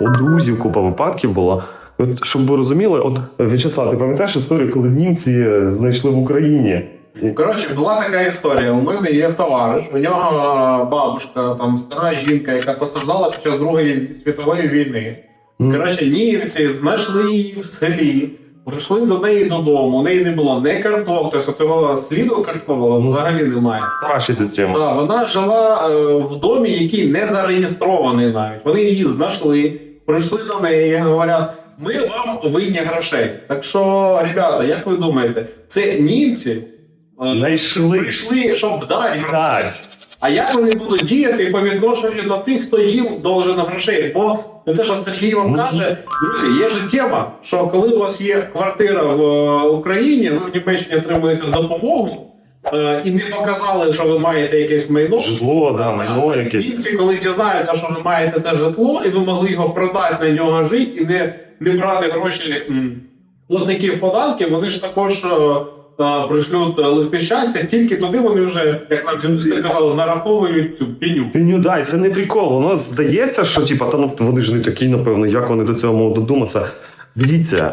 у друзів купа випадків було. От, щоб ви розуміли, от В'ячеслав, ти пам'ятаєш історію, коли німці знайшли в Україні? Коротше, була така історія. У мене є товариш, у нього бабушка, там стара жінка, яка постраждала під час Другої світової війни. Коротше, німці знайшли її в селі, прийшли до неї додому. У неї не було не карток, тобто цього сліду карткового Ну. взагалі немає. Страшна ця тема. Вона жила е, в домі, який не зареєстрований навіть. Вони її знайшли, прийшли до неї і говорять: ми вам винні грошей. Так що, ребята, як ви думаєте, це німці е, Знайшли. прийшли, щоб дати гроші. А як вони будуть діяти по відношенню до тих, хто їм должен грошей? Бо не те, що Сергій вам каже, друзі, є ж тема, що коли у вас є квартира в е, Україні, ви в Німеччині отримуєте допомогу е, і не показали, що ви маєте якесь майно. Житло, да, майно якесь. Німці, коли дізнаються, що ви маєте це житло, і ви могли його продати на нього жити і не, не брати гроші м, платників податків, вони ж також е, е, пришлють листи щастя, тільки туди вони вже, як нам це казали, нараховують цю пеню. Ну дай, це не прикол. Воно здається, що типа, та ну вони ж не такі, напевно, як вони до цього можуть додуматися. Дивіться,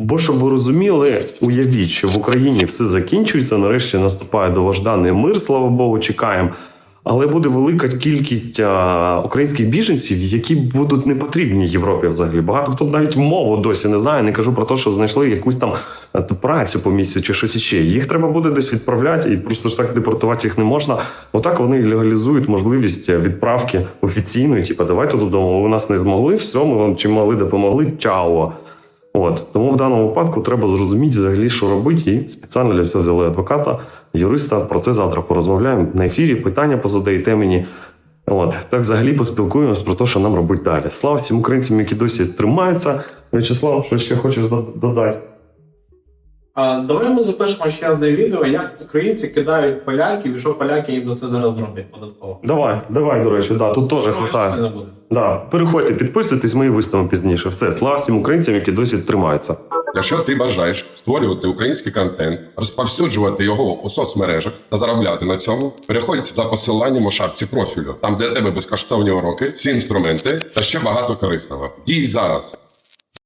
Бо щоб ви розуміли, уявіть, що в Україні все закінчується. Нарешті наступає довожданий мир, слава Богу, чекаємо. Але буде велика кількість а, українських біженців, які будуть не потрібні Європі взагалі. Багато хто навіть мову досі не знає. Не кажу про те, що знайшли якусь там е, працю по місцю чи щось іще. Їх треба буде десь відправляти, і просто ж так депортувати їх не можна. Отак вони легалізують можливість відправки офіційної. Типу, давайте додому. Ви нас не змогли, все, ми вам чим могли допомогли. Чао. От тому в даному випадку треба зрозуміти взагалі, що робити, і спеціально для цього взяли адвоката, юриста. Про це завтра порозмовляємо на ефірі. Питання позадаєте мені. От так взагалі поспілкуємось про те, що нам робити далі. Слава всім українцям, які досі тримаються. В'ячеслав, що ще хочеш дода- додати? А давай ми запишемо ще одне відео, як українці кидають поляків, і що поляки їм за це зараз зроблять податково. Давай, давай, до речі, да, тут теж хватає. буде. Да. Переходьте, підписуйтесь, ми виставимо пізніше. Все, слава всім українцям, які досі тримаються. Якщо ти бажаєш створювати український контент, розповсюджувати його у соцмережах та заробляти на цьому, переходь за посиланням у шапці профілю. Там для тебе безкоштовні уроки, всі інструменти та ще багато корисного. Дій зараз.